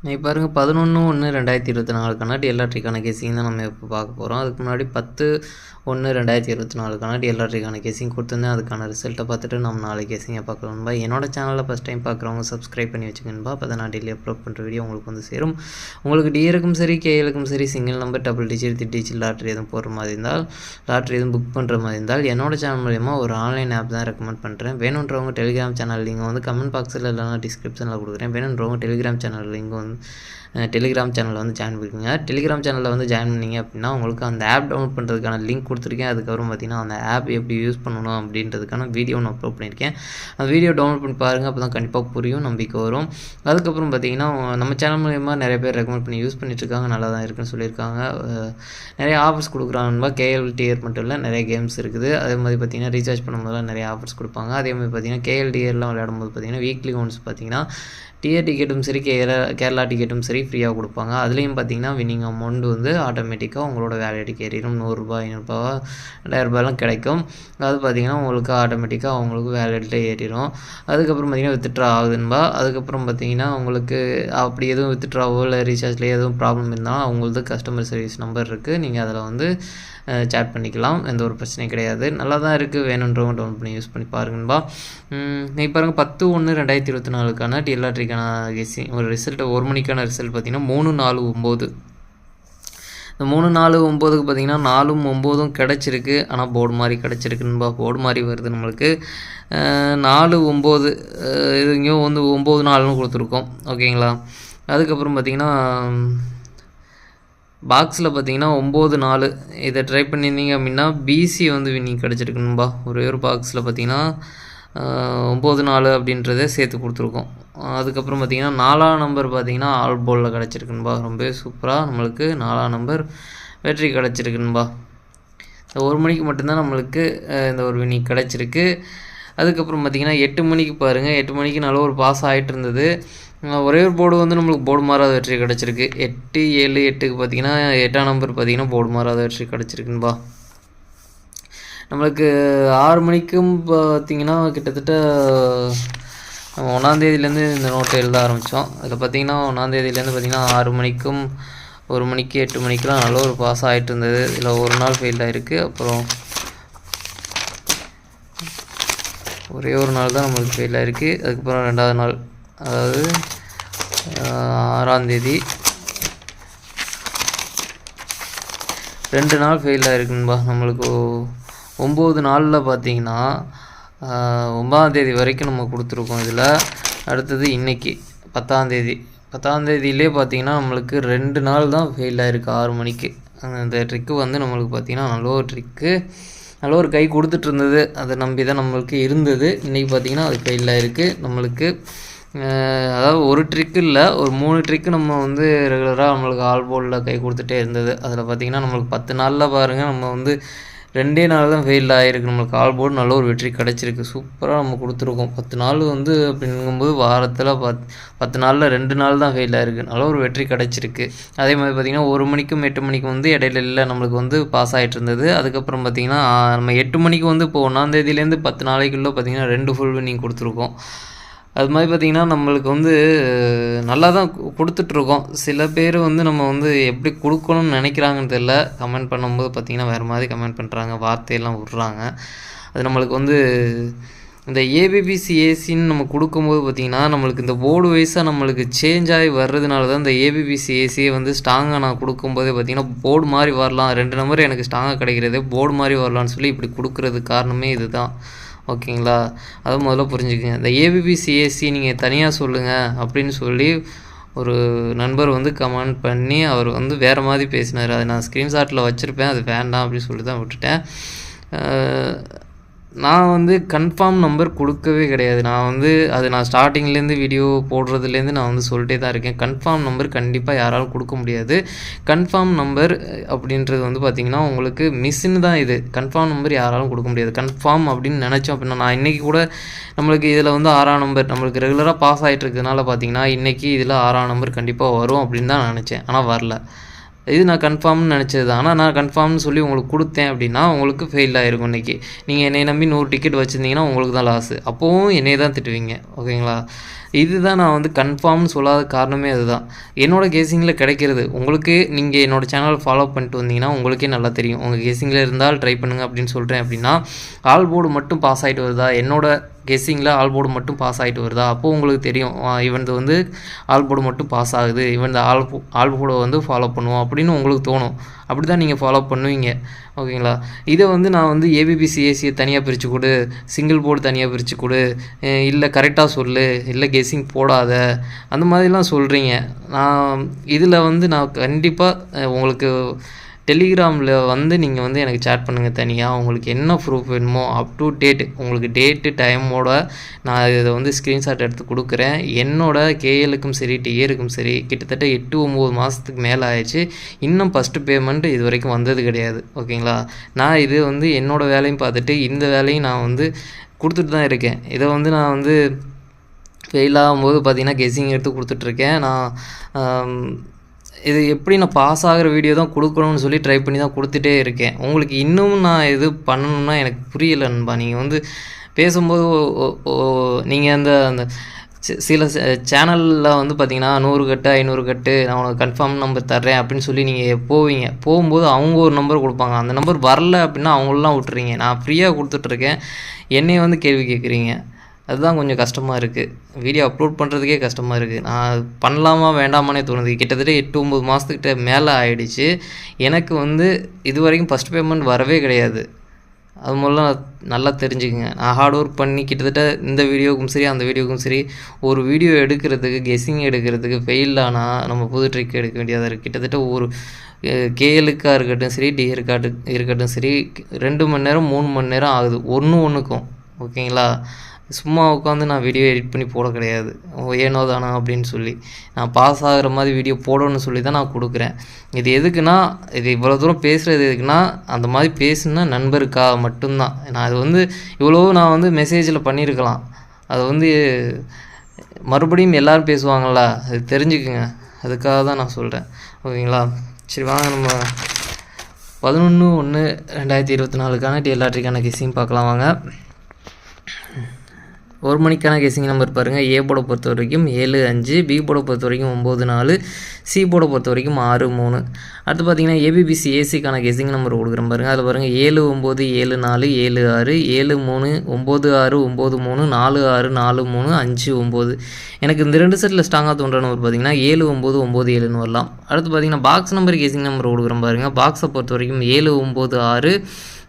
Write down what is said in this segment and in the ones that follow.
இப்போ பாருங்கள் பதினொன்று ஒன்று ரெண்டாயிரத்தி இருபத்தி நாலுக்கான டிஎல்ஆர்டிக்கான கேசிங் தான் நம்ம இப்போ பார்க்க போகிறோம் அதுக்கு முன்னாடி பத்து ஒன்று ரெண்டாயிரத்தி இருபத்தி நாலுக்கான டிஎல்ஆர்டிக்கான கேசிங் கொடுத்துருந்தேன். அதுக்கான ரிசல்ட்டை பார்த்துட்டு நம்ம நாளை கேசிங்கை பார்க்கணும்பா என்னோட சேனலில் ஃபஸ்ட் டைம் பார்க்குறவங்க சப்ஸ்கிரைப் பண்ணி வச்சுக்கணும்பா அப்போ தான் நான் டெய்லி அப்லோட் பண்ணுற வீடியோ உங்களுக்கு வந்து சேரும். உங்களுக்கு டிஏருக்கும் சரி கேஎலுக்கும் சரி single number double digit three digit lottery எதுவும் போடுற மாதிரி இருந்தால் லாட்ரி எதுவும் புக் பண்ணுற மாதிரி இருந்தால் என்னோட சேனல் மூலயமா ஒரு ஆன்லைன் ஆப் தான் ரெக்கமெண்ட் பண்ணுறேன் வேணுன்றவங்க டெலிகிராம் சேனல் லிங்க் வந்து கமெண்ட் பாக்ஸில் இல்லைனா டிஸ்கிரிப்ஷனில் கொடுக்குறேன். வேணுன்றவங்க டெலிகிராம் சேனல் லிங்க் வந்து டெலிகிராம் சேனலில் வந்து ஜாயின் பண்ணிக்கோங்க டெலிகிராம் சேனலில் வந்து ஜாயின் பண்ணிங்க அப்படின்னா உங்களுக்கு அந்த ஆப் டவுன்லோட் பண்ணுறதுக்கான லிங்க் கொடுத்துருக்கேன். அதுக்கப்புறம் பார்த்தீங்கன்னா அந்த ஆப் எப்படி யூஸ் பண்ணணும் அப்படின்றதுக்கான வீடியோ நான் அப்லோட் பண்ணியிருக்கேன். அந்த வீடியோ டவுன்லோட் பண்ணி பாருங்கள் அப்போ தான் கண்டிப்பாக புரியும் நம்பிக்கை வரும். அதுக்கப்புறம் பார்த்தீங்கன்னா நம்ம சேனல் மூலயமா நிறைய பேர் ரெக்கமெண்ட் பண்ணி யூஸ் பண்ணிட்டு இருக்காங்க நல்லா தான் இருக்குன்னு சொல்லியிருக்காங்க. நிறைய ஆஃபர்ஸ் கொடுக்குறாங்க கேஎல் டிஆர் மட்டும் இல்லை நிறைய கேம்ஸ் இருக்குது. அதே மாதிரி பார்த்தீங்கன்னா ரீசார்ஜ் பண்ணும்போதெல்லாம் நிறைய ஆஃபர்ஸ் கொடுப்பாங்க. அதே மாதிரி பார்த்தீங்கன்னா கேஎல் டிஆர்லாம் விளையாடும்போது பார்த்தீங்கன்னா வீக்லி ஒன்ஸ் பார்த்தீங்கன்னா டிஆர் டிக்கெட்டும் சரி கேரளா கேரளா டிக்கெட்டும் சரி ஃப்ரீயாக கொடுப்பாங்க. அதுலேயும் பார்த்தீங்கன்னா வின்னிங் அமௌண்ட் வந்து ஆட்டோமேட்டிக்காக உங்களோட வேலையடிக்கு ஏறிடும். நூறுரூபா ஐநூறுரூபா ரெண்டாயிரரூபாலாம் கிடைக்கும். அது பார்த்தீங்கன்னா உங்களுக்கு ஆட்டோமேட்டிக்காக அவங்களுக்கு வேலெட்டில் ஏறிடும். அதுக்கப்புறம் பார்த்திங்கன்னா வித்ட்ரா ஆகுதுன்பா. அதுக்கப்புறம் பார்த்தீங்கன்னா உங்களுக்கு அப்படி எதுவும் வித்ட்ராவோ இல்லை ரீசார்ஜ்லேயே எதுவும் ப்ராப்ளம் இருந்தாலும் அவங்களது கஸ்டமர் சர்வீஸ் நம்பர் இருக்குது நீங்கள் அதில் வந்து சேட் பண்ணிக்கலாம். எந்த ஒரு பிரச்சனையும் கிடையாது. நல்லா தான் இருக்குது வேணுன்றவங்க டவுன் பண்ணி யூஸ் பண்ணி பாருங்கன்பா நீ பாருங்கள் பத்து ஒன்று ரெண்டாயிரத்தி இருபத்தி நாலுக்கான டிஎல்ஆர்டிக்கான கெஸி ஒரு ரிசல்ட் ஒரு மணிக்கான ரிசல்ட் பார்த்தீங்கன்னா மூணு நாலு ஒம்பது. இந்த மூணு நாலு ஒம்போதுக்கு பார்த்தீங்கன்னா நாலும் ஒம்போதும் கிடச்சிருக்கு. ஆனால் போர்டு மாதிரி கிடச்சிருக்குன்பா போர்டு மாதிரி வருது நம்மளுக்கு. நாலு ஒம்பது இது இங்கேயும் வந்து ஒம்பது நாலுன்னு கொடுத்துருக்கோம். ஓகேங்களா அதுக்கப்புறம் பார்த்தீங்கன்னா பாக்ஸில் பார்த்தீங்கன்னா ஒம்பது நாலு. இதை ட்ரை பண்ணியிருந்தீங்க அப்படின்னா பிசி வந்து வின்னிங் கிடச்சிருக்குன்பா ஒரே ஒரு பாக்ஸில் பார்த்தீங்கன்னா ஒம்பது நாலு அப்படின்றத சேர்த்து கொடுத்துருக்கோம். அதுக்கப்புறம் பார்த்தீங்கன்னா நாலாம் நம்பர் பார்த்தீங்கன்னா ஆல் போலில் கிடச்சிருக்குன்பா ரொம்பவே சூப்பராக நம்மளுக்கு நாலாம் நம்பர் வெற்றி கிடச்சிருக்குன்பா இந்த ஒரு மணிக்கு மட்டும்தான் நம்மளுக்கு இந்த ஒரு வினி கிடச்சிருக்கு. அதுக்கப்புறம் பார்த்திங்கன்னா எட்டு மணிக்கு பாருங்கள் எட்டு மணிக்கு நல்ல ஒரு பாஸ் ஆகிட்டு இருந்தது. ஒரே ஒரு போர்டு வந்து நம்மளுக்கு போர்டு மாறாத வெற்றி கிடச்சிருக்கு. எட்டு ஏழு எட்டுக்கு பார்த்தீங்கன்னா எட்டாம் நம்பர் பார்த்தீங்கன்னா போர்டு மாறாத வெற்றி கிடச்சிருக்குன்பா நம்மளுக்கு ஆறு மணிக்கும் பார்த்திங்கன்னா கிட்டத்தட்ட நம்ம ஒன்றாந்தேதியிலேருந்து இந்த நோட்டை எழுத ஆரம்பித்தோம் அதில் பார்த்திங்கன்னா ஒன்றாந்தேதியிலேருந்து பார்த்திங்கன்னா ஆறு மணிக்கும் ஒரு மணிக்கு எட்டு மணிக்கெலாம் நல்ல ஒரு பாஸ் ஆகிட்டு இருந்தது. இதில் ஒரு நாள் ஃபெயில் ஆகிருக்கு அப்புறம் ஒரே ஒரு நாள் தான் நம்மளுக்கு ஃபெயில் ஆகிருக்கு அதுக்கப்புறம் ரெண்டாவது நாள் அதாவது ஆறாந்தேதி ரெண்டு நாள் ஃபெயில் ஆகிருக்குன்பா நம்மளுக்கு ஒம்பது நாளில் பார்த்தீங்கன்னா ஒம்பதாந்தேதி வரைக்கும் நம்ம கொடுத்துருக்கோம் இதில். அடுத்தது இன்றைக்கி பத்தாந்தேதி பத்தாந்தேதியிலே பார்த்தீங்கன்னா நம்மளுக்கு ரெண்டு நாள் தான் ஃபெயில் ஆகிருக்கு ஆறு மணிக்கு. அந்த ட்ரிக்கு வந்து நம்மளுக்கு பார்த்திங்கன்னா நல்ல ஒரு ட்ரிக்கு நல்ல ஒரு கை கொடுத்துட்டு இருந்தது. அதை நம்பி தான் நம்மளுக்கு இருந்தது. இன்றைக்கி பார்த்திங்கன்னா அது ஃபெயில் ஆகிருக்கு நம்மளுக்கு அதாவது ஒரு ட்ரிக்கு இல்லை ஒரு மூணு ட்ரிக்கு நம்ம வந்து ரெகுலராக நம்மளுக்கு ஆல் போலில் கை கொடுத்துட்டே இருந்தது. அதில் பார்த்திங்கன்னா நம்மளுக்கு பத்து நாளில் பாருங்கள் நம்ம வந்து ரெண்டே நாள் தான் ஃபெயில் ஆகிருக்கு நம்மளுக்கு ஆல் போர்டு நல்ல ஒரு வெற்றி கிடச்சிருக்கு. சூப்பராக நம்ம கொடுத்துருக்கோம். பத்து நாள் வந்து அப்படிங்கும்போது வாரத்தில் பத் பத்து நாளில் ரெண்டு நாள் தான் ஃபெயில் ஆகிருக்கு நல்ல ஒரு வெற்றி கிடச்சிருக்கு. அதே மாதிரி பார்த்திங்கன்னா ஒரு மணிக்கும் எட்டு மணிக்கும் வந்து இடையில இல்லை நம்மளுக்கு வந்து பாஸ் ஆகிட்டு இருந்தது. அதுக்கப்புறம் பார்த்திங்கன்னா நம்ம எட்டு மணிக்கு வந்து இப்போ ஒன்றாந்தேதியிலேருந்து பத்து நாளைக்குள்ளே பார்த்திங்கன்னா ரெண்டு ஃபுல் வின்னிங் கொடுத்துருக்கோம். அது மாதிரி பார்த்திங்கன்னா நம்மளுக்கு வந்து நல்லா தான் கொடுத்துட்ருக்கோம். சில பேர் வந்து நம்ம வந்து எப்படி கொடுக்கணும்னு நினைக்கிறாங்கன்னு தெரில கமெண்ட் பண்ணும்போது பார்த்திங்கன்னா வேறு மாதிரி கமெண்ட் பண்ணுறாங்க வார்த்தையெல்லாம் விட்றாங்க. அது நம்மளுக்கு வந்து இந்த ஏபிபிசி ஏசின்னு நம்ம கொடுக்கும்போது பார்த்திங்கன்னா நம்மளுக்கு இந்த போர்டு வைஸாக நம்மளுக்கு சேஞ்ச் ஆகி வர்றதுனால தான் இந்த ஏபிபிசி ஏசியை வந்து ஸ்ட்ராங்காக நான் கொடுக்கும்போதே பார்த்திங்கன்னா போர்டு மாதிரி வரலாம். ரெண்டு நம்பர் எனக்கு ஸ்ட்ராங்காக கிடைக்கிறது போர்டு மாதிரி வரலான்னு சொல்லி இப்படி கொடுக்குறதுக்கு காரணமே இதுதான். ஓகேங்களா? அதை முதல்ல புரிஞ்சுக்குங்க. இந்த ஏபிபி சிஎஸ்சி நீங்கள் தனியாக சொல்லுங்கள் அப்படின்னு சொல்லி ஒரு நண்பர் வந்து கமெண்ட் பண்ணி அவர் வந்து வேறு மாதிரி பேசினார். அதை நான் ஸ்க்ரீன்ஷாட்டில் வச்சுருப்பேன். அது வேண்டாம் அப்படின்னு சொல்லி தான் விட்டுட்டேன் நான் வந்து கன்ஃபார்ம் நம்பர் கொடுக்கவே கிடையாது. நான் வந்து அது நான் ஸ்டார்டிங்லேருந்து வீடியோ போடுறதுலேருந்து நான் வந்து சொல்லிட்டே தான் இருக்கேன். கன்ஃபார்ம் நம்பர் கண்டிப்பாக யாராலும் கொடுக்க முடியாது. கன்ஃபார்ம் நம்பர் அப்படின்றது வந்து பார்த்திங்கன்னா உங்களுக்கு மிஸ்ஸுன்னு தான் இது. கன்ஃபார்ம் நம்பர் யாராலும் கொடுக்க முடியாது. கன்ஃபார்ம் அப்படின்னு நினச்சோம் அப்படின்னா நான் இன்றைக்கி கூட நம்மளுக்கு இதில் வந்து ஆறாம் நம்பர் நம்மளுக்கு ரெகுலராக பாஸ் ஆகிட்டு இருக்கிறதுனால பார்த்திங்கன்னா இன்றைக்கி இதில் ஆறாம் நம்பர் கண்டிப்பாக வரும் அப்படின்னு தான் நினச்சேன். ஆனால் வரல. இது நான் கன்ஃபார்ம்னு நினச்சது தான். ஆனால் நான் கன்ஃபார்ம்னு சொல்லி உங்களுக்கு கொடுத்தேன் அப்படின்னா உங்களுக்கு ஃபெயில் ஆகிருக்கும் இன்றைக்கி நீங்கள் என்னை நம்பி நூறு டிக்கெட் வச்சுருந்தீங்கன்னா உங்களுக்கு தான் லாஸு அப்போவும் என்னையை தான் திட்டுவீங்க. ஓகேங்களா? இதுதான் நான் வந்து கன்ஃபார்ம்னு சொல்லாத காரணமே அதுதான். என்னோடய கேசிங்கில் கிடைக்கிறது உங்களுக்கு நீங்கள் என்னோடய சேனல் ஃபாலோ பண்ணிட்டு வந்தீங்கன்னா உங்களுக்கே நல்லா தெரியும். உங்கள் கேசிங்கில் இருந்தால் ட்ரை பண்ணுங்கள் அப்படின்னு சொல்கிறேன் அப்படின்னா ஆல் போர்டு மட்டும் பாஸ் ஆகிட்டு வருதா? என்னோட கெஸ்ஸிங்கில் ஆல் போர்டு மட்டும் பாஸ் ஆகிட்டு வருதா? அப்போது உங்களுக்கு தெரியும் இவன் வந்து ஆல் போர்டு மட்டும் பாஸ் ஆகுது. இவன் இந்த ஆல் ஆல் போர்டை வந்து ஃபாலோ பண்ணுவோம் அப்படின்னு உங்களுக்கு தோணும். அப்படி தான் நீங்கள் ஃபாலோ பண்ணுவீங்க. ஓகேங்களா? இதை வந்து நான் வந்து ஏபிபி தனியாக பிரித்து கொடு. சிங்கிள் போர்டு தனியாக பிரித்து கொடு. இல்லை கரெக்டாக சொல்லு. இல்லை கெஸ்ஸிங் போடாத. அந்த மாதிரிலாம் சொல்கிறீங்க நான் இதில் வந்து நான் கண்டிப்பாக உங்களுக்கு டெலிகிராமில் வந்து நீங்கள் வந்து எனக்கு சேட் பண்ணுங்கள் தனியாக உங்களுக்கு என்ன ப்ரூஃப் வேணுமோ அப் டு டேட் உங்களுக்கு டேட்டு டைமோட நான் இதை வந்து ஸ்க்ரீன்ஷாட் எடுத்து கொடுக்குறேன். என்னோட கேஎலுக்கும் சரி டிஏருக்கும் சரி கிட்டத்தட்ட எட்டு ஒம்பது மாதத்துக்கு மேலே ஆயிடுச்சு. இன்னும் ஃபஸ்ட்டு பேமெண்ட் இது வரைக்கும் வந்தது கிடையாது. ஓகேங்களா? நான் இது வந்து என்னோடய வேலையும் பார்த்துட்டு இந்த வேலையும் நான் வந்து கொடுத்துட்டு தான் இருக்கேன். இதை வந்து நான் வந்து ஃபெயில் ஆகும்போது பார்த்திங்கன்னா கெஸ்ஸிங் எடுத்து கொடுத்துட்ருக்கேன் நான் இது எப்படி நான் பாஸ் ஆகிற வீடியோ தான் கொடுக்கணும்னு சொல்லி ட்ரை பண்ணி தான் கொடுத்துட்டே இருக்கேன். உங்களுக்கு இன்னும் நான் இது பண்ணணும்னா எனக்கு புரியல நண்பா. நீங்கள் வந்து பேசும்போது நீங்கள் அந்த அந்த சில சேனலில் வந்து பார்த்தீங்கன்னா நூறு கட்டு ஐநூறு கட்டு நான் உனக்கு கன்ஃபார்ம் நம்பர் தர்றேன் அப்படின்னு சொல்லி நீங்கள் போவீங்க. போகும்போது அவங்க ஒரு நம்பர் கொடுப்பாங்க. அந்த நம்பர் வரல அப்படின்னா அவங்களெலாம் விட்டுறீங்க. நான் ஃப்ரீயாக கொடுத்துட்ருக்கேன் என்னைய வந்து கேள்வி கேட்குறீங்க அதுதான் கொஞ்சம் கஷ்டமாக இருக்குது வீடியோ அப்லோட் பண்ணுறதுக்கே கஷ்டமாக இருக்குது நான் பண்ணலாமா வேண்டாமானே தோணுது. கிட்டத்தட்ட எட்டு ஒம்பது மாதத்துக்கிட்ட மேலே ஆயிடுச்சு. எனக்கு வந்து இது வரைக்கும் ஃபஸ்ட் பேமெண்ட் வரவே கிடையாது. அது மூலம் நல்லா தெரிஞ்சுக்கங்க. நான் ஹார்ட் ஒர்க் பண்ணி கிட்டத்தட்ட இந்த வீடியோவுக்கும் சரி அந்த வீடியோவுக்கும் சரி ஒரு வீடியோ எடுக்கிறதுக்கு கெஸ்ஸிங் எடுக்கிறதுக்கு ஃபெயில் ஆனால் நம்ம புது ட்ரிக் எடுக்க வேண்டியதாக இருக்குது கிட்டத்தட்ட ஒரு கேஎலுக்காக இருக்கட்டும் சரி டிஎருக்காட்டு இருக்கட்டும் சரி ரெண்டு மணி நேரம் மூணு மணி நேரம் ஆகுது. ஒன்று ஒன்றுக்கும் ஓகேங்களா? சும்மா உட்காந்து நான் வீடியோ எடிட் பண்ணி போட கிடையாது. ஓ, ஏனோ தானா அப்படின்னு சொல்லி. நான் பாஸ் ஆகிற மாதிரி வீடியோ போடணும்னு சொல்லி தான் நான் கொடுக்குறேன். இது எதுக்குன்னா இது இவ்வளோ தூரம் பேசுகிறது எதுக்குன்னா அந்த மாதிரி பேசுனா நண்பருக்கா மட்டும்தான். நான் அது வந்து இவ்வளோ நான் வந்து மெசேஜில் பண்ணியிருக்கலாம். அது வந்து மறுபடியும் எல்லோரும் பேசுவாங்களா அது தெரிஞ்சுக்குங்க. அதுக்காக தான் நான் சொல்கிறேன் ஓகேங்களா? சரி வாங்க நம்ம பதினொன்று ஒன்று ரெண்டாயிரத்தி இருபத்தி நாலுக்கான டிஎல்ஆர்டிக்கான கெஸிங் பார்க்கலாம் வாங்க. ஒரு மணிக்கான கெஸிங் நம்பர் பாருங்கள் ஏ போட பொறுத்த வரைக்கும் ஏழு அஞ்சு பி போட பொறுத்த வரைக்கும் ஒம்பது நாலு சி போட பொறுத்த வரைக்கும் ஆறு மூணு. அடுத்து பார்த்தீங்கன்னா ஏபிபிசி ஏசிக்கான கெஸிங் நம்பர் கொடுக்குறேன் பாருங்கள் அதில் பாருங்கள் ஏழு ஒம்பது ஏழு நாலு ஏழு ஆறு ஏழு மூணு ஒம்பது ஆறு ஒம்பது மூணு நாலு ஆறு நாலு மூணு அஞ்சு ஒம்பது எனக்கு இந்த ரெண்டு செட்டில் ஸ்ட்ராங்காக தோன்ற நம்பர் பார்த்தீங்கன்னா ஏழு ஒம்பது ஒம்பது ஏழுன்னு வரலாம். அடுத்து பார்த்தீங்கன்னா பாக்ஸ் நம்பர் கெஸிங் நம்பர் கொடுக்குறேன் பாருங்கள் பாக்ஸை பொறுத்த வரைக்கும் ஏழு ஒம்பது ஆறு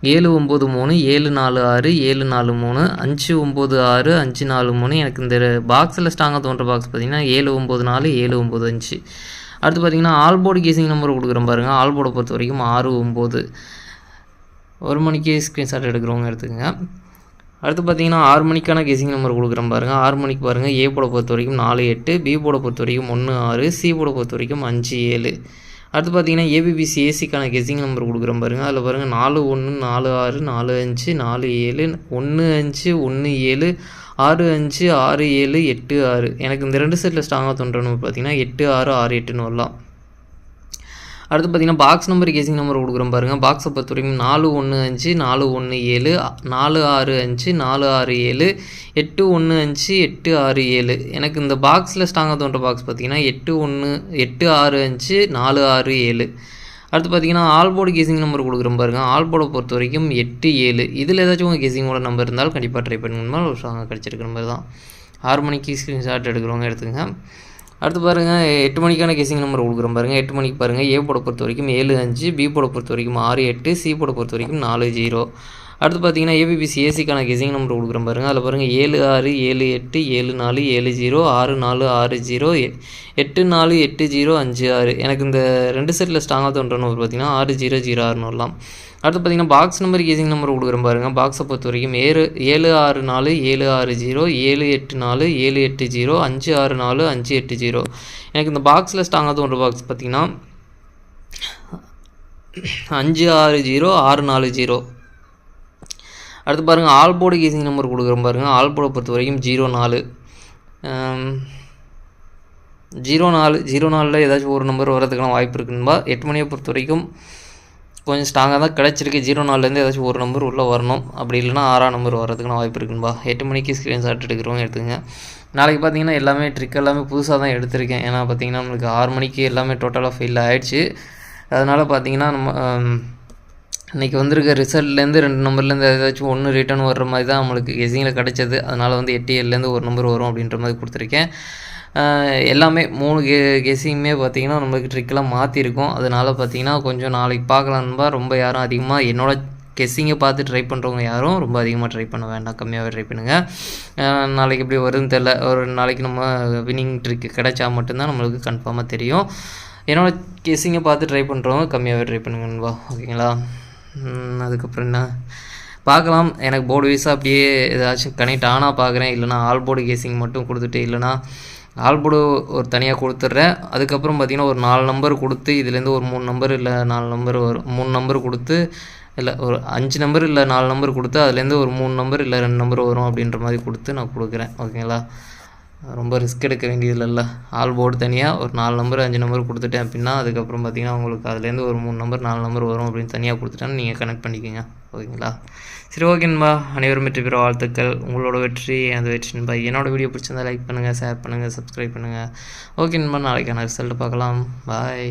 ஏழு ஒம்பது மூணு ஏழு நாலு ஆறு ஏழு நாலு மூணு அஞ்சு ஒம்பது ஆறு அஞ்சு நாலு மூணு. எனக்கு இந்த பாக்ஸில் ஸ்ட்ராங்காக தோன்ற பாக்ஸ் பார்த்தீங்கன்னா ஏழு ஒம்பது நாலு ஏழு ஒம்பது அஞ்சு. அடுத்து பார்த்தீங்கன்னா ஆல்போர்டு கேசிங் நம்பர் கொடுக்குறேன் பாருங்கள் ஆல்போர்டை பொறுத்த வரைக்கும் ஆறு ஒம்பது. ஒரு மணிக்கு ஸ்க்ரீன்ஷாட் எடுக்கிறவங்க எடுத்துக்கங்க. அடுத்து பார்த்தீங்கன்னா ஆறு மணிக்கான கெஸிங் நம்பர் கொடுக்குறேன் பாருங்கள் ஆறு மணிக்கு பாருங்கள் ஏ போட பொறுத்த வரைக்கும் நாலு எட்டு பி போட பொறுத்த வரைக்கும் ஒன்று ஆறு சி போட பொறுத்த வரைக்கும் அஞ்சு ஏழு. அடுத்து பார்த்தீங்கன்னா ஏபிபிசி ஏசிக்கான கெஸிங் நம்பர் கொடுக்குறோம் பாருங்கள் அதில் பாருங்கள் நாலு ஒன்று நாலு ஆறு நாலு அஞ்சு நாலு ஏழு ஒன்று அஞ்சு ஒன்று ஏழு ஆறு அஞ்சு ஆறு ஏழு எட்டு ஆறு. எனக்கு இந்த ரெண்டு செட்டில் ஸ்ட்ராங்காக தோன்றணும் பார்த்தீங்கன்னா எட்டு ஆறு ஆறு எட்டுன்னு வரலாம். அடுத்து பார்த்தீங்கன்னா பாக்ஸ் நம்பர் கேசிங் நம்பர் கொடுக்குறோம் பாருங்கள் பாக்ஸை பொறுத்த வரைக்கும் நாலு ஒன்று அஞ்சு நாலு ஒன்று ஏழு நாலு ஆறு அஞ்சு நாலு ஆறு ஏழு எட்டு ஒன்று அஞ்சு எட்டு ஆறு ஏழு. எனக்கு இந்த பாக்ஸில் ஸ்ட்ராங்காக தோன்ற பாக்ஸ் பார்த்தீங்கன்னா எட்டு ஒன்று எட்டு ஆறு அஞ்சு நாலு ஆறு ஏழு. அடுத்து பார்த்தீங்கன்னா ஆல்போர்டு கேசிங் நம்பர் கொடுக்குறோம் பாருங்க. ஆல்போர்டை பொறுத்த வரைக்கும் எட்டு ஏழு. இதில் ஏதாச்சும் உங்கள் கேசிங்கோட நம்பர் இருந்தாலும் கண்டிப்பாக ட்ரை பண்ணுங்க. ஒரு ஸ்ட்ராங்காக கிடச்சிருக்கிற மாதிரி தான். ஆறு மணிக்கு ஸ்க்ரீன்ஷாட் எடுக்கிறவங்க எடுத்துங்க அடுத்து பாருங்கள் எட்டு மணிக்கான கேசிங் நம்பர் கொடுக்குறோம் பாருங்கள் எட்டு மணிக்கு பாருங்கள் ஏ போட பொறுத்த வரைக்கும் ஏழு அஞ்சு பி போட பொறுத்த வரைக்கும் ஆறு எட்டு சி போட பொறுத்த வரைக்கும் நாலு ஜீரோ. அடுத்து பார்த்தீங்கன்னா ஏபிபிசி ஏசிக்கான கெஸிங் நம்பர் கொடுக்குறோம் பாருங்கள் அதில் பாருங்கள் ஏழு ஆறு ஏழு எட்டு ஏழு நாலு ஏழு ஜீரோ ஆறு நாலு ஆறு ஜீரோ எட்டு நாலு எட்டு ஜீரோ அஞ்சு ஆறு. எனக்கு இந்த ரெண்டு செட்டில் ஸ்ட்ராங்காக தோன்ற நம்பர் பார்த்தீங்கன்னா ஆறு ஜீரோ ஜீரோ ஆறுன்னு வரலாம். அடுத்து பார்த்தீங்கன்னா பாக்ஸ் நம்பர் கேசிங் நம்பர் கொடுக்குறேன் பாருங்கள் பாக்ஸை பொறுத்த வரைக்கும் ஏழு ஏழு ஆறு நாலு ஏழு ஆறு ஜீரோ ஏழு எட்டு நாலு ஏழு எட்டு ஜீரோ அஞ்சு ஆறு நாலு அஞ்சு எட்டு ஜீரோ. எனக்கு இந்த பாக்ஸில் ஸ்ட்ராங்காக தோன்ற பாக்ஸ் பார்த்தீங்கன்னா அஞ்சு ஆறு ஜீரோ ஆறு நாலு ஜீரோ. அடுத்து பாருங்கள் ஆல்போர்டு கேசிங் நம்பர் கொடுக்குறோம் பாருங்கள் ஆல்போர்டை பொறுத்த வரைக்கும் ஜீரோ நாலு. ஜீரோ நாலு ஜீரோ நாலில் ஏதாச்சும் ஒரு நம்பர் வரதுக்கான வாய்ப்பு இருக்குன்பா? எட்டு மணியை பொறுத்த வரைக்கும் கொஞ்சம் ஸ்ட்ராங்காக தான் கிடச்சிருக்கு. ஜீரோ நாலுலேருந்து ஏதாச்சும் ஒரு நம்பர் உள்ளே வரணும். அப்படி இல்லைனா ஆறாம் நம்பர் வரதுக்கான வாய்ப்பு இருக்குன்பா? எட்டு மணிக்கு ஸ்க்ரீன்ஷாட் எடுக்கிறவங்க எடுத்துங்க. நாளைக்கு பார்த்தீங்கன்னா எல்லாமே ட்ரிக் எல்லாமே புதுசாக தான் எடுத்திருக்கேன். ஏன்னா பார்த்தீங்கன்னா நம்மளுக்கு ஆறு மணிக்கு எல்லாமே டோட்டலாக ஃபெயில் ஆகிடுச்சு அதனால் பார்த்தீங்கன்னா நம்ம இன்றைக்கி இன்னைக்கு வந்திருக்க ரிசல்ட்லேருந்து ரெண்டு நம்பர்லேருந்து ஏதாச்சும் ஒன்று ரிட்டர்ன் வர்ற மாதிரி தான் நம்மளுக்கு கெஸிங்கில் கிடச்சது. அதனால் வந்து எட்டு ஏழுலேருந்து ஒரு நம்பர் வரும் அப்படின்ற மாதிரி கொடுத்துருக்கேன். எல்லாமே மூணு கே கெஸிங்குமே பார்த்தீங்கன்னா நம்மளுக்கு ட்ரிக்கெலாம் மாற்றிருக்கோம் அதனால் பார்த்தீங்கன்னா கொஞ்சம் நாளைக்கு பார்க்கலான்பா ரொம்ப யாரும் அதிகமாக என்னோட கெஸ்ஸிங்கை பார்த்து ட்ரை பண்ணுறவங்க யாரும் ரொம்ப அதிகமாக ட்ரை பண்ண வேண்டாம். கம்மியாகவே ட்ரை பண்ணுங்கள் நாளைக்கு எப்படி வருதுன்னு தெரில ஒரு நாளைக்கு நம்ம வின்னிங் ட்ரிக் கிடைச்சா மட்டும்தான் நம்மளுக்கு கன்ஃபார்மாக தெரியும். என்னோடய கெஸ்ஸிங்கை பார்த்து ட்ரை பண்ணுறவங்க கம்மியாகவே ட்ரை பண்ணுங்கன்பா ஓகேங்களா? அதுக்கப்புறம் என்ன? பார்க்கலாம். எனக்கு போர்டு வைஸாக அப்படியே ஏதாச்சும் கனெக்ட் ஆனால் பார்க்குறேன். இல்லைனா ஆல் போர்டு கேசிங் மட்டும் கொடுத்துட்டு இல்லைனா ஆல் போர்டு ஒரு தனியாக கொடுத்துட்றேன். அதுக்கப்புறம் பார்த்திங்கன்னா ஒரு நாலு நம்பர் கொடுத்து இதுலேருந்து ஒரு மூணு நம்பர் இல்லை நாலு நம்பர் வரும். மூணு நம்பர் கொடுத்து இல்லை ஒரு அஞ்சு நம்பர் இல்லை நாலு நம்பர் கொடுத்து அதுலேருந்து ஒரு மூணு நம்பர் இல்லை ரெண்டு நம்பர் வரும் அப்படின்ற மாதிரி கொடுத்து நான் கொடுக்குறேன். ஓகேங்களா? ரொம்ப ரிஸ்க் எடுக்க வேண்டியது ஆல் போர்டு தனியாக ஒரு நாலு நம்பர் அஞ்சு நம்பர் கொடுத்துட்டேன் அப்படின்னா அதுக்கப்புறம் பார்த்திங்கன்னா உங்களுக்கு அதுலேருந்து ஒரு மூணு நம்பர் நாலு நம்பர் வரும் அப்படின்னு தனியாக கொடுத்துட்டேன்னு நீங்கள் கனெக்ட் பண்ணிக்கோங்க. ஓகேங்களா? சரி ஓகேன்பா அனைவரும் வெற்றி பெற வாழ்த்துக்கள். உங்களோட வெற்றி அந்த வெற்றின்பா என்னோட வீடியோ பிடிச்சிருந்தா லைக் பண்ணுங்கள் ஷேர் பண்ணுங்கள் சப்ஸ்கிரைப் பண்ணுங்கள் ஓகேன்பா நாளைக்கான ரிசல்ட் பார்க்கலாம். பாய்